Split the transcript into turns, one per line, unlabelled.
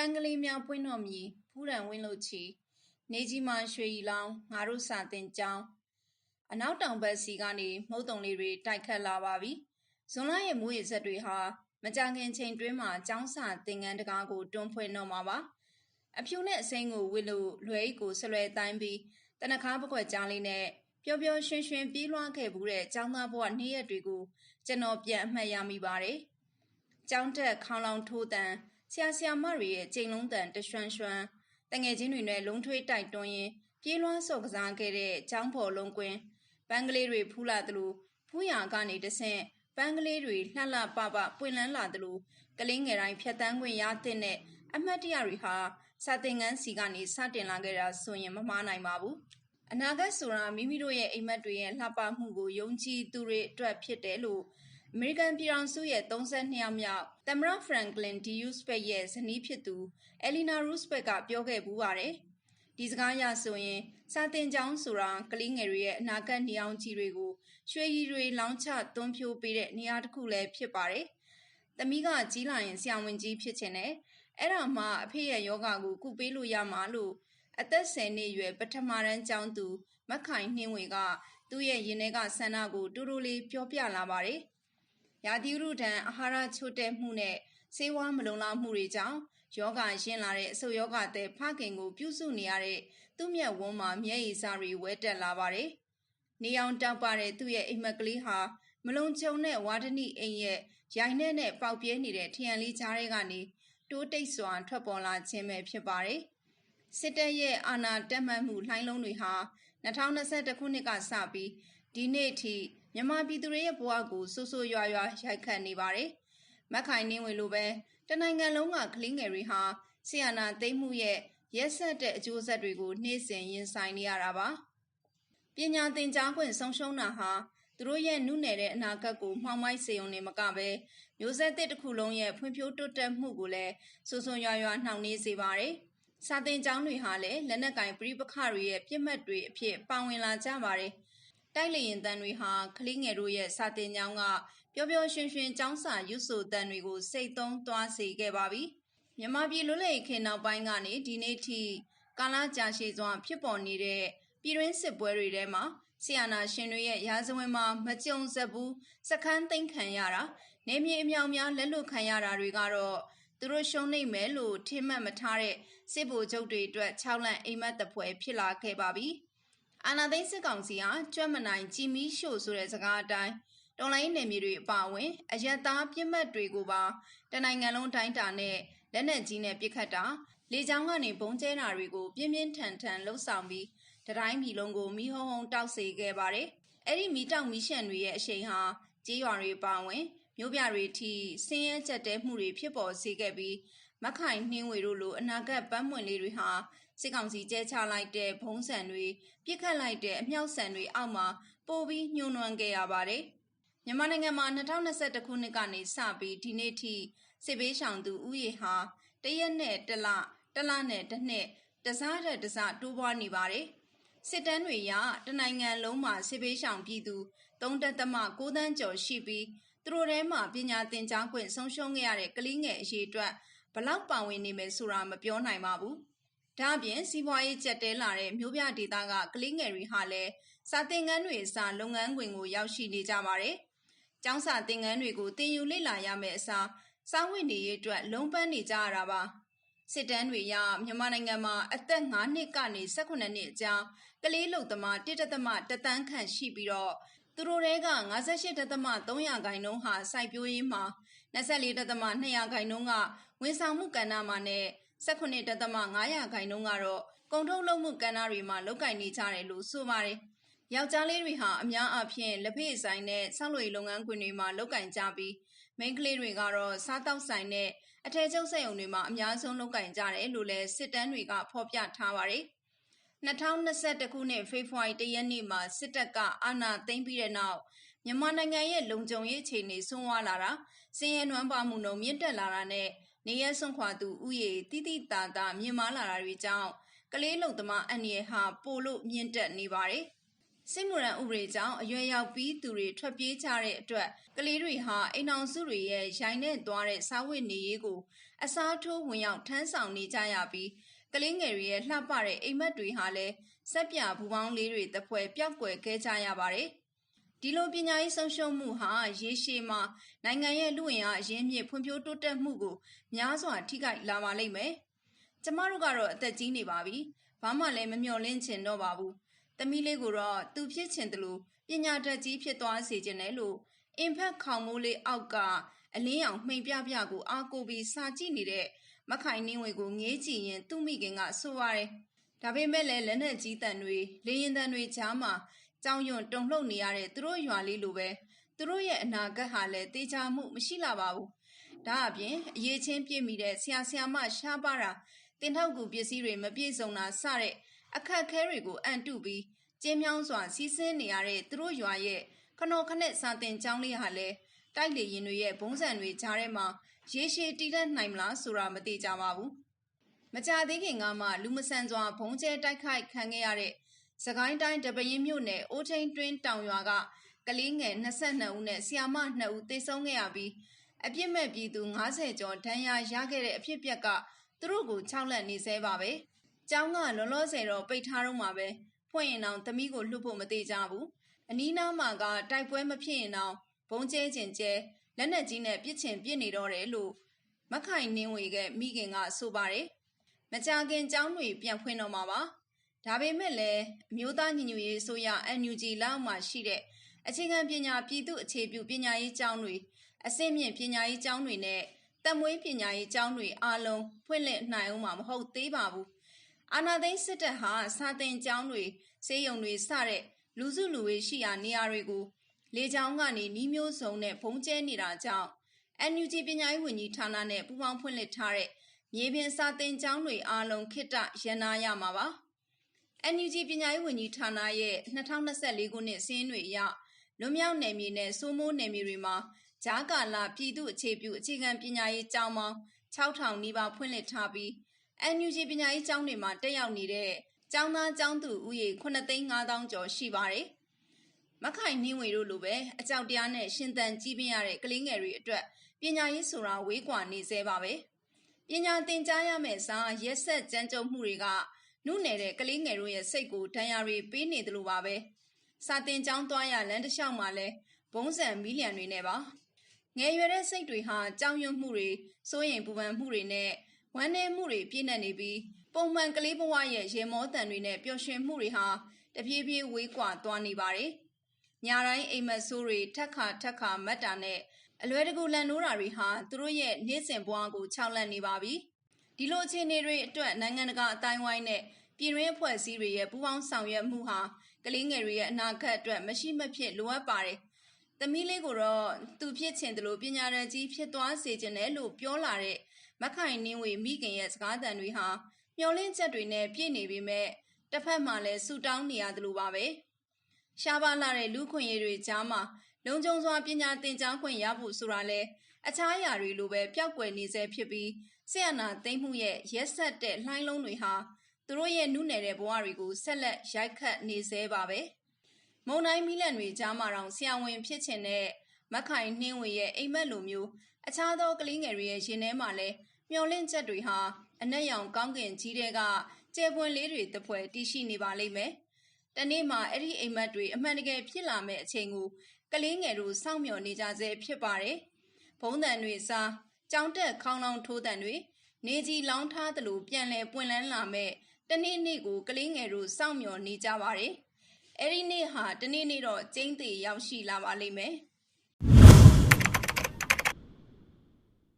န်းကလေးများပွင့်တော်မူဖူးရန်ဝင်းလို့ချီနေကြီးမှရွှေရီလောင်းငါတို့စာတင်ကြောင်းအနောက်တောင်ဘက်စီကနေမုတ်တုံလေးတွေတိုက်ခတ်လာပါပြီဇွန်လရဲ့မိုးရေဆက်တွေဟာမကြခင်ချိန်တွင်းမှာကျောင်းစာသင်ငန်းတကားကိုတွန်းဖွင့်တော့မှာပါအဖြူနဲ့အစိမ်းကိုဝစ်လို့လွယ်အိတ်ကိုဆွလွယ်တိုင်းပြီးတနခါပကွက်ကြားလေးနဲ့ပျော်ပျော်ရွှင်ရွှင်ပြေးလွှားခဲ့ဘူးတဲ့ကျောင်းသားဘဝနေ့ရက်တွေကိုကျွန်တော်ပြန်အမှတ်ရမိပါတယ်။ကျောင်းတက်ခေါင်းလောင်ထိုးတန် ဆရာဆရာမတွေရဲ့ကြိမ်လုံးတန်တရွှန်းရွှန်းတငယ်ချင်းတွေနဲ့လုံးထွေးတိုက်တွန်းရင်ပြေးလွှားစော့ကစားခဲ့တဲ့ကျောင်းပေါ်လုံးကွင်းပန်းကလေးတွေဖူးလာသလိုဖူးရကနေတဆင့်ပန်းကလေးတွေလှလှပပပွင့်လန်းလာသလိုကလေးငယ်တိုင်းဖြတ်တန်းခွင့်ရတဲ့အမှတ်တရတွေဟာစာသင်ခန်းစီကနေစတင်လာခဲ့တာဆိုရင်မမှားနိုင်ပါဘူး။အနာဂတ်ဆိုတာမိမိတို့ရဲ့အိမ်မက်တွေရဲ့လှပမှုကိုယုံကြည်သူတွေအတွက်ဖြစ်တယ်လို့ အမေရိကန်ပြည်ထောင်စုရဲ့32ယောက်မြောက်သမ္မတဖရန်ကလင်ဒီယူစပက်ရဲ့ဇနီးဖြစ်သူအယ်လီနာရူးစပက်ကပြောခဲ့ပူးပါတယ်။ဒီစကားရဆိုရင်စာတင်ကျောင်းဆိုတာကလေးငယ်တွေရဲ့အနာဂတ်နေအောင်ကြီးတွေကိုရွှေရည်တွေလောင်းချသွန်းဖြိုးပေးတဲ့နေရာတစ်ခုလည်းဖြစ်ပါတယ်။သမီးကကြီးလာရင်ဆရာဝန်ကြီးဖြစ်ချင်တယ်။အဲ့ဒါမှအဖေရဲ့ယောဂကိုကုပေးလို့ရမှာလို့အသက်10နှစ်ရွယ်ပထမတန်းကျောင်းသူမက်ခိုင်နှင်းဝေကသူ့ရဲ့ရင်ထဲကဆန္ဒကိုတူတူလေးပြောပြလာပါတယ်။ ရာသီဥတုဒဏ်အာဟာရချို့တဲ့မှုနဲ့ဆေးဝါးမလုံလောက်မှုတွေကြောင့်ယောဂရင်းလာတဲ့အဆုတ်ယောဂတဲ့ဖခင်ကိုပြုစုနေရတဲ့သူ့မျက်ဝန်းမှာမျက်ရည်စာတွေဝဲတက်လာပါတယ်။နေအောင်တောက်ပါတဲ့သူ့ရဲ့အိမ်မက်ကလေးဟာမလုံခြုံတဲ့ဝါဒနိအိမ်ရဲ့ရိုင်နဲ့နဲ့ပေါက်ပြဲနေတဲ့ထရန်လေးကြားထဲကနေတိုးတိတ်စွာထွက်ပေါ်လာခြင်းပဲဖြစ်ပါတယ်။စစ်တပ်ရဲ့အာဏာတက်မှတ်မှုလှိုင်းလုံးတွေဟာ2021ခုနှစ်ကစပြီးဒီနေ့ထိ မြန်မာပြည်သူတွေရဲ့ဘဝကိုဆိုးဆိုးရွားရွားရိုက်ခတ်နေပါတယ်။မက်ခိုင်နှင်းဝင်လိုပဲတနိုင်ငံလုံးကကလင်းငယ်တွေဟာဆီယနာသိမ့်မှုရဲ့ရက်ဆက်တဲ့အကျိုးဆက်တွေကိုနှိမ့်စင်ရင်ဆိုင်နေရတာပါ။ပညာသင်ကြားခွင့်ဆုံးရှုံးတာဟာသူတို့ရဲ့နုနယ်တဲ့အနာဂတ်ကိုမှောင်မိုက်စေုံနေမကပဲမျိုးဆက်သစ်တစ်ခုလုံးရဲ့ဖွံ့ဖြိုးတိုးတက်မှုကိုလည်းဆူဆွန်ရွာရွာနှောင့်နှေးစေပါတယ်။စာသင်ကျောင်းတွေဟာလည်းလက်နက်ကင်ပြိပခတွေရဲ့ပြစ်မှတ်တွေအဖြစ်ပါဝင်လာကြပါတယ်။ တိုက်လေရင်တန်တွေဟာကလေးငယ်တို့ရဲ့စာသင်ကျောင်းကပျော်ပျော်ရွှင်ရွှင်ကျောင်းစာရွတ်ဆိုတန်တွေကိုစိတ်သုံးသွားစေခဲ့ပါပြီ။မြန်မာပြည်လွတ်လပ်ရေးခေတ်နောက်ပိုင်းကနေဒီနေ့ထိကာလကြာရှည်စွာဖြစ်ပေါ်နေတဲ့ပြည်တွင်းစစ်ပွဲတွေထဲမှာဆီယနာရှင်တွေရဲ့ရာဇဝင်မှာမကြုံစဘူးစခန်းသိမ်းခံရတာနေမြေအမြောင်များလက်လွတ်ခံရတာတွေကတော့သူတို့ရှုံးနေမယ်လို့ထင်မှတ်မထားတဲ့စစ်ဗိုလ်ချုပ်တွေအတွက်၆လန့်အိမ်မက်တပွဲဖြစ်လာခဲ့ပါပြီ။ အာနာသိန်းစစ်ကောင်စီဟာကြွက်မနိုင်ကြည်မီးရှို့ဆိုတဲ့စကားအတိုင်းတော်လိုင်းနယ်မြေတွေအပါအဝင်အယက်သားပြစ်မှတ်တွေကိုပါတနိုင်ငံလုံးတိုင်းတာနဲ့လက်နက်ကြီးနဲ့ပစ်ခတ်တာလေကြောင်းကနေဘုံကျဲတာတွေကိုပြင်းပြင်းထန်ထန်လှုပ်ဆောင်ပြီးတတိုင်းပြည်လုံးကိုမိဟုံဟုံတောက်စေခဲ့ပါတယ်။အဲ့ဒီမိတောက်မိရှံတွေရဲ့အရှိန်ဟာကြေးရွာတွေပါဝင်မြို့ပြတွေထိဆင်းရဲကြက်တဲမှုတွေဖြစ်ပေါ်စေခဲ့ပြီးမခိုင်နှင်းဝေတို့လိုအနာဂတ်ပန်းမွင့်လေးတွေဟာ စစ်ကောင်စီကျဲချလိုက်တဲ့ဘုံဆန်တွေပြစ်ခတ်လိုက်တဲ့အမြောက်ဆန်တွေအောက်မှာပိုပြီးညှို့နှွမ်းခဲ့ရပါတယ်။မြန်မာနိုင်ငံမှာ2021ခုနှစ်ကနေစပြီးဒီနေ့ထိစစ်ဘေးရှောင်သူဥယေဟာတရက်နဲ့တလတလနဲ့တစ်နှစ်တစားတဲ့တစားတိုးပွားနေပါတယ်။စစ်တမ်းတွေရတနိုင်ငံလုံးမှာစစ်ဘေးရှောင်ပြည်သူ3.6တန်းကျော်ရှိပြီးသူတို့ထဲမှာပညာသင်ကြားခွင့်ဆုံးရှုံးခဲ့ရတဲ့ကလေးငယ်အရေးအတွက်ဘလောက်ပါဝင်နေမယ်ဆိုတာမပြောနိုင်ပါဘူး။ ဒါအပြင်စီးပွားရေးကျက်တဲလာတဲ့မြို့ပြဒေသကကလေးငယ်တွေဟာလည်းစာသင်ခန်းတွေအစားလုပ်ငန်းခွင်ကိုရောက်ရှိနေကြပါတယ်။ကျောင်းစာသင်ခန်းတွေကိုတင်ယူလေ့လာရမယ့်အစားစာဝတ်နေရေးအတွက်လုံးပန်းနေကြရတာပါ။စစ်တမ်းတွေရမြန်မာနိုင်ငံမှာအသက်9နှစ်ကနေ18နှစ်အကြားကလေးလုံသမား1.3တသန်းခန့်ရှိပြီးတော့သူတို့တွေက58.300ခိုင်နှုန်းဟာစိုက်ပျိုးရေးမှာ24.200ခိုင်နှုန်းကဝန်ဆောင်မှုကဏ္ဍမှာနဲ့ 18.500ခိုင်နှုန်းကတော့ ကုန်ထုတ်လုပ်မှုကဏ္ဍတွေမှာ လုပ်ကိုင်နေကြတယ်လို့ ဆိုပါတယ်။ယောက်ျားလေးတွေဟာ အများအားဖြင့် လက်ဖေးဆိုင်နဲ့ ဆောက်လုပ်ရေး လုပ်ငန်းခွင်တွေမှာ လုပ်ကိုင်ကြပြီး မိန်းကလေးတွေကတော့ စားတောက်ဆိုင်နဲ့ အထည်ချုပ်စက်ရုံတွေမှာ အများဆုံး လုပ်ကင်ကြတယ်လို့လည်း စစ်တမ်းတွေက ဖော်ပြထားပါတယ်။2021ခုနှစ် ဖေဖော်ဝါရီလရက်နေ့မှာ စစ်တပ်က အာဏာသိမ်းပြီးတဲ့နောက် မြန်မာနိုင်ငံရဲ့ လုံခြုံရေးအခြေအနေဆုံးဝါလာတာစင်ရဲနွမ်းပါမှုနှုန်း မြင့်တက်လာတာနဲ့ နေရဆွန့်ခွာသူဥယေတိတိတာတာမြင့်မားလာတာတွေကြောင့်ကလေးလုံသမားအန်ရဟာပိုလို့မြင့်တက်နေပါတယ်။စစ်မှုရန်ဥပဒေကြောင့်အရွယ်ရောက်ပြီးသူတွေထွက်ပြေးကြတဲ့အတွက်ကလေးတွေဟာအိမ်အောင်စုတွေရဲ့ရိုင်းနဲ့သွားတဲ့စားဝတ်နေရေးကိုအစားထိုးဝင်ရောက်ထမ်းဆောင်နေကြရပြီးကလေးငယ်တွေရဲ့လှပတဲ့အိမ်မက်တွေဟာလည်းစက်ပြဘူပေါင်းလေးတွေတပွဲပျောက်ကွယ်ခဲ့ကြရပါတယ်။ ဒီလိုပညာရေးဆုံးရှုံးမှုဟာရေရှည်မှာနိုင်ငံရဲ့လူဝင်အားအရင်းမြစ်ဖွံ့ဖြိုးတိုးတက်မှုကိုများစွာထိခိုက်လာပါလိမ့်မယ်။ကျမတို့ကတော့အသက်ကြီးနေပါပြီ။ဘာမှလည်းမမျှော်လင့်ချင်တော့ပါဘူး။သမီးလေးကိုတော့သူဖြစ်ချင်တယ်လို့ပညာတတ်ကြီးဖြစ်သွားစေချင်တယ်လို့အင်ဖက်ခေါင်မိုးလေးအောက်ကအလင်းရောင်မှိန်ပြပြကိုအားကိုပြီးစာကြည့်နေတဲ့မခိုင်နှင်းဝေကိုငေးကြည့်ရင်သူ့မိခင်ကဆိုရတယ်။ဒါပေမဲ့လည်းလက်နက်ကြီးတန်တွေလေရင်တန်တွေကြားမှာ ကြောင်ရွံ့တုန်လှုပ်နေရတဲ့သူတို့ရွာလေးလိုပဲသူတို့ရဲ့အနာဂတ်ဟာလည်းတေချာမှုမရှိလာပါဘူး။ဒါအပြင်အရေးချင်းပြည့်မိတဲ့ဆရာဆရာမရှားပါတာတင်ထောက်ကူပစ္စည်းတွေမပြည့်စုံတာစတဲ့အခက်ခဲတွေကိုအန်တုပြီးကျင်းမြောင်းစွာစီးဆင်းနေရတဲ့သူတို့ရွာရဲ့ခနော်ခနဲ့စာတင်ကျောင်းလေးဟာလည်းတိုက်လေရင်တွေရဲ့ဘုံစံတွေကြားထဲမှာရေရှည်တည်တတ်နိုင်မလားဆိုတာမသိကြပါဘူး။မကြသေးခင်ကမှလူမဆန်စွာဘုံကျဲတိုက်ခိုက်ခံခဲ့ရတဲ့ စကိုင်းတိုင်းတပရင်မြို့နယ်အိုးထိန်တွင်းတောင်ရွာကကလေးငယ်22ဦးနဲ့ဆီယာမ2ဦးသေဆုံးခဲ့ရပြီးအပြစ်မဲ့ပြည်သူ90ကျော်ဒဏ်ရာရခဲ့တဲ့အဖြစ်အပျက်ကသူတို့ကိုခြောက်လန့်နေသေးပါပဲ။ကျောင်းကလောလောဆယ်တော့ပိတ်ထားတော့မှာပဲဖွင့်ရင်အောင်သမီးကိုလှုပ်ဖို့မသေးကြဘူး။အနီးနားမှာကတိုက်ပွဲမဖြစ်ရင်တော့ဘုံကျဲကျင်ကျဲလက်နက်ကြီးနဲ့ပြစ်ချင်ပြစ်နေတော့တယ်လို့မခိုင်နှင်းဝေကမိခင်ကဆိုပါတယ်။မကြခင်ကျောင်းတွေပြန်ဖွင့်တော့မှာပါ။ ဒါပေမဲ့လည်းအမျိုးသားညီညွတ်ရေးဆိုရ NUG လောက်မှရှိတဲ့အခြေခံပညာပြည်သူအခြေပြုပညာရေးကျောင်းတွေအဆင့်မြင့်ပညာရေးကျောင်းတွေနဲ့တက်မွေးပညာရေးကျောင်းတွေအားလုံးဖွင့်လှစ်နိုင်အောင်မှာမဟုတ်သေးပါဘူး။အာနာသိန်းစစ်တပ်ဟာစာသင်ကျောင်းတွေစေယုံတွေစတဲ့လူစုလူဝေးရှိရာနေရာတွေကိုလေကြောင်းကနေနီးမျိုးစုံနဲ့ဖုံးကျဲနေတာကြောင့် NUG ပညာရေးဝန်ကြီးဌာနနဲ့ပူးပေါင်းဖွင့်လှစ်ထားတဲ့မြေပြင်စာသင်ကျောင်းတွေအားလုံးခိတ္တရန်နာရမှာပါ။ NUG ပညာရေးဝန်ကြီးဌာနရဲ့2024ခုနှစ်စီးရင်တွေအရလွန်မြောက်နယ်မြေနဲ့စိုးမိုးနယ်မြေတွေမှာဂျားကာလာပြည်သူအခြေပြုအခြေခံပညာရေးကျောင်းပေါင်း6000နီးပါးဖွင့်လှစ်ထားပြီး NUG ပညာရေးကျောင်းတွေမှာတက်ရောက်နေတဲ့ကျောင်းသားကျောင်းသူဦးရေ9,500ကျော်ရှိပါတယ်။မခိုင်နှင်းဝေတို့လိုပဲအကြောက်တရားနဲ့ရှင်သန်ကြီးပြင်းရတဲ့ကလေးငယ်တွေအတွက်ပညာရေးဆိုတာဝေးကွာနေသေးပါပဲပညာသင်ကြားရမယ့်စာရက်ဆက်ကြမ်းကြုတ်မှုတွေက နုနယ်တဲ့ကလေးငယ်တို့ရဲ့စိတ်ကိုဒဏ်ရာတွေပေးနေတယ်လို့ပါပဲစာတင်ကျောင်းသွားရလမ်းတစ်လျှောက်မှာလဲဘုံစံမီလီယံတွေနဲ့ပါငယ်ရွယ်တဲ့စိတ်တွေဟာကြောင်ရွံ့မှုတွေစိုးရင်ပူပန်မှုတွေနဲ့ဝမ်းနည်းမှုတွေပြည့်နေနေပြီးပုံမှန်ကလေးဘဝရဲ့ရေမောတန်တွေနဲ့ပျော်ရွှင်မှုတွေဟာတပြေးပြေးဝေးကွာသွားနေပါတယ်။ညာတိုင်းအိမ်မက်ဆိုးတွေထက်ခါထက်ခါမတ်တာနဲ့အလွယ်တကူလန်နိုးတာတွေဟာသူတို့ရဲ့နေ့စဉ်ဘဝကိုခြောက်လန့်နေပါပြီ ဒီလိုအခြေအနေတွေအတွက်နိုင်ငံတကာအတိုင်းဝိုင်းနဲ့ပြည်တွင်းအဖွဲ့အစည်းတွေရဲ့ပူးပေါင်းဆောင်ရွက်မှုဟာကလေးငယ်တွေရဲ့အနာဂတ်အတွက်မရှိမဖြစ်လိုအပ်ပါတယ်သမီးလေးကိုတော့သူဖြစ်ချင်တယ်လို့ပညာရည်ကြီးဖြစ်သွားစေချင်တယ်လို့ပြောလာတဲ့မခိုင်နှင်းဝေမိခင်ရဲ့စကားသံတွေဟာမျောလင့်ချက်တွေနဲ့ပြည့်နေပေမဲ့တစ်ဖက်မှာလည်းဆူတောင်းနေရတယ်လို့ပါပဲ။ရှားပါလာတဲ့လူခွင့်ရည်တွေကြားမှာလုံခြုံစွာပညာသင်ကြားခွင့်ရဖို့ဆိုတာလဲ အခြားအရာတွေလိုပဲပျောက်ကွယ်နေစေဖြစ်ပြီးဆရာနာသိမ့်မှုရဲ့ရက်ဆက်တဲ့လှိုင်းလုံးတွေဟာသူတို့ရဲ့နုနယ်တဲ့ဘဝတွေကိုဆက်လက်ရိုက်ခတ်နေစေပါပဲမုံတိုင်းမီလန်တွေကြားမှာတောင်ဆရာဝန်ဖြစ်ချင်တဲ့မခိုင်နှင်းဝေရဲ့အိမ်မက်လိုမျိုးအခြားသောကလေးငယ်တွေရဲ့ရင်ထဲမှာလဲမျောလင့်ချက်တွေဟာအနက်ရောင်ကောင်းကင်ကြီးတဲ့ကကျဲပွင့်လေးတွေတပွဲတည်ရှိနေပါလိမ့်မယ်။တနေ့မှာအဲ့ဒီအိမ်မက်တွေအမှန်တကယ်ဖြစ်လာမယ့်အချိန်ကိုကလေးငယ်တို့စောင့်မျှော်နေကြဆဲဖြစ်ပါတယ်။ ဘုံတန်တွေစားကြောင်းတက်ခေါင်းလောင်းထိုးတန်တွေနေကြီးလောင်းထားသလိုပြန်လဲပွင့်လန်းလာမဲ့တနေ့နေ့ကိုကလေးငယ်တို့စောင့်မျှော်နေကြပါတယ်။အဲ့ဒီနေ့ဟာတနေ့နေ့တော့ကျင်းသေးရောက်ရှိလာပါလိမ့်မယ်။